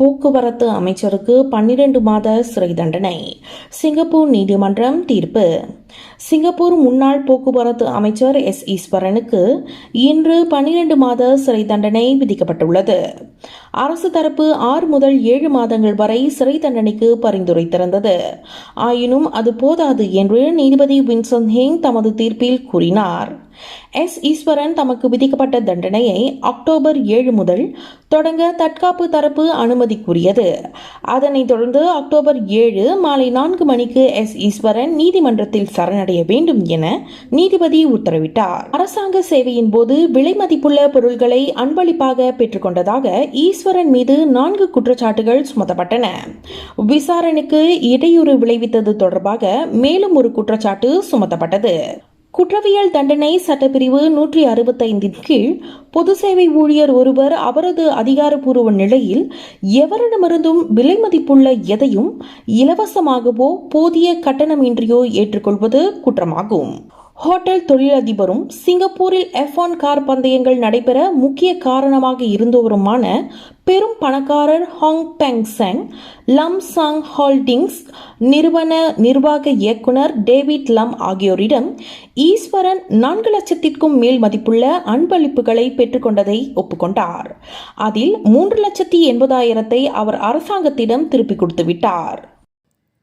போக்குவரத்து அமைச்சருக்கு பன்னிரண்டு மாத சிறை தண்டனை. சிங்கப்பூர் நீதிமன்றம் தீர்ப்பு. சிங்கப்பூர் முன்னாள் போக்குவரத்து அமைச்சர் எஸ். ஈஸ்வரனுக்கு இன்று பன்னிரண்டு மாத சிறை தண்டனை விதிக்கப்பட்டுள்ளது. அரசு தரப்பு ஆறு முதல் ஏழு மாதங்கள் வரை சிறை தண்டனைக்கு பரிந்துரைத்திருந்தது ஆயினும் அது போதாது என்று நீதிபதி வின்சன் ஹேங் தமது தீர்ப்பில் கூறினார். எஸ். ஈஸ்வரன் தமக்கு விதிக்கப்பட்ட தண்டனையை அக்டோபர் ஏழு முதல் தொடங்க தற்காப்பு தரப்பு அனுமதி கூறியது. அதனைத் தொடர்ந்து அக்டோபர் ஏழு மாலை நான்கு மணிக்கு எஸ். ஈஸ்வரன் நீதிமன்றத்தில் சரணடைய வேண்டும் என நீதிபதி உத்தரவிட்டார். அரசாங்க சேவையின் போது விலை மதிப்புள்ள பொருட்களை அன்பளிப்பாக பெற்றுக்கொண்டதாக ஈஸ்வரன் மீது நான்கு குற்றச்சாட்டுகள் சுமத்தப்பட்டன. விசாரணைக்கு இடையூறு விளைவித்தது தொடர்பாக மேலும் ஒரு குற்றச்சாட்டு சுமத்தப்பட்டது. குற்றவியல் தண்டனை சட்டப்பிரிவு நூற்றி அறுபத்தைந்தின் கீழ் பொது சேவை ஊழியர் ஒருவர் அவரது அதிகாரப்பூர்வ நிலையில் எவரிடமிருந்தும் விலை மதிப்புள்ள எதையும் இலவசமாகவோ போதிய கட்டணமின்றியோ ஏற்றுக்கொள்வது குற்றமாகும். ஹோட்டல் தொழிலதிபரும் சிங்கப்பூரில் எஃப் ஒன் கார் பந்தயங்கள் நடைபெற முக்கிய காரணமாக இருந்தவருமான பெரும் பணக்காரர் ஹாங் பெங் செங் லம் சாங் ஹோல்டிங்ஸ் நிறுவன நிர்வாக இயக்குனர் டேவிட் லம் ஆகியோரிடம் ஈஸ்வரன் நான்கு லட்சத்திற்கும் மேல் மதிப்புள்ள அன்பளிப்புகளை பெற்றுக்கொண்டதை ஒப்புக்கொண்டார். அதில் மூன்று லட்சத்தி எண்பதாயிரத்தை அவர் அரசாங்கத்திடம் திருப்பிக் கொடுத்து விட்டார்